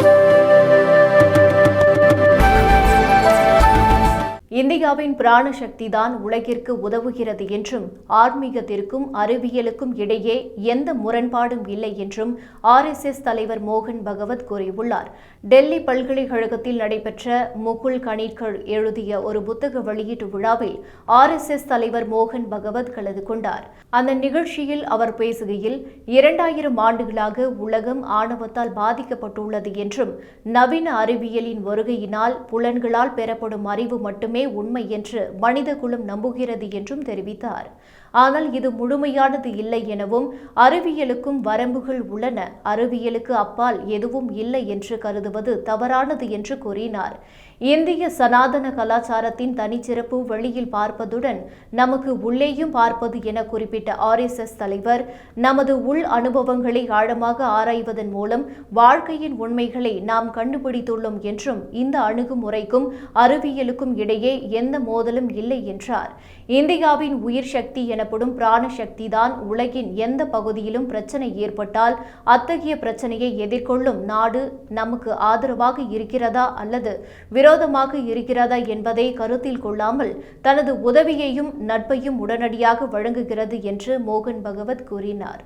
Thank you. இந்தியாவின் பிராண சக்தி தான் உலகிற்கு உதவுகிறது என்றும் ஆன்மீகத்திற்கும் அறிவியலுக்கும் இடையே எந்த முரண்பாடும் இல்லை என்றும் ஆர்எஸ்எஸ் தலைவர் மோகன் பகவத் கூறியுள்ளார். டெல்லி பல்கலைக்கழகத்தில் நடைபெற்ற முகுல் கணிட்கர் எழுதிய ஒரு புத்தக வெளியீட்டு விழாவில் ஆர்எஸ்எஸ் தலைவர் மோகன் பகவத் கலந்து கொண்டார். அந்த நிகழ்ச்சியில் அவர் பேசுகையில் இரண்டாயிரம் ஆண்டுகளாக உலகம் ஆணவத்தால் பாதிக்கப்பட்டுள்ளது என்றும் நவீன அறிவியலின் வருகையினால் புலன்களால் பெறப்படும் அறிவு மட்டுமே உண்மை என்று மனித குலம் நம்புகிறது என்றும் தெரிவித்தார். ஆனால் இது முழுமையானது இல்லை எனவும் அறிவியலுக்கும் வரம்புகள் உள்ளன. அறிவியலுக்கு அப்பால் எதுவும் இல்லை என்று கருதுவது தவறானது என்று கூறினார். இந்திய சனாதன கலாச்சாரத்தின் தனிச்சிறப்பு வெளியில் பார்ப்பதுடன் நமக்கு உள்ளேயும் பார்ப்பது என குறிப்பிட்ட ஆர்எஸ்எஸ் தலைவர் நமது உள் அனுபவங்களை ஆழமாக ஆராய்வதன் மூலம் வாழ்க்கையின் உண்மைகளை நாம் கண்டுபிடித்துள்ளோம் என்றும் இந்த அணுகுமுறைக்கும் அறிவியலுக்கும் இடையே எந்த மோதலும் இல்லை என்றார். இந்தியாவின் உயிர் சக்தி என எனப்படும் பிராண சக்தி தான் உலகின் எந்த பகுதியிலும் பிரச்சனை ஏற்பட்டால் அத்தகைய பிரச்சனையை எதிர்கொள்ளும் நாடு நமக்கு ஆதரவாக இருக்கிறதா அல்லது விரோதமாக இருக்கிறதா என்பதை கருத்தில் கொள்ளாமல் தனது உதவியையும் நட்பையும் உடனடியாக வழங்குகிறது என்று மோகன் பகவத் கூறினார்.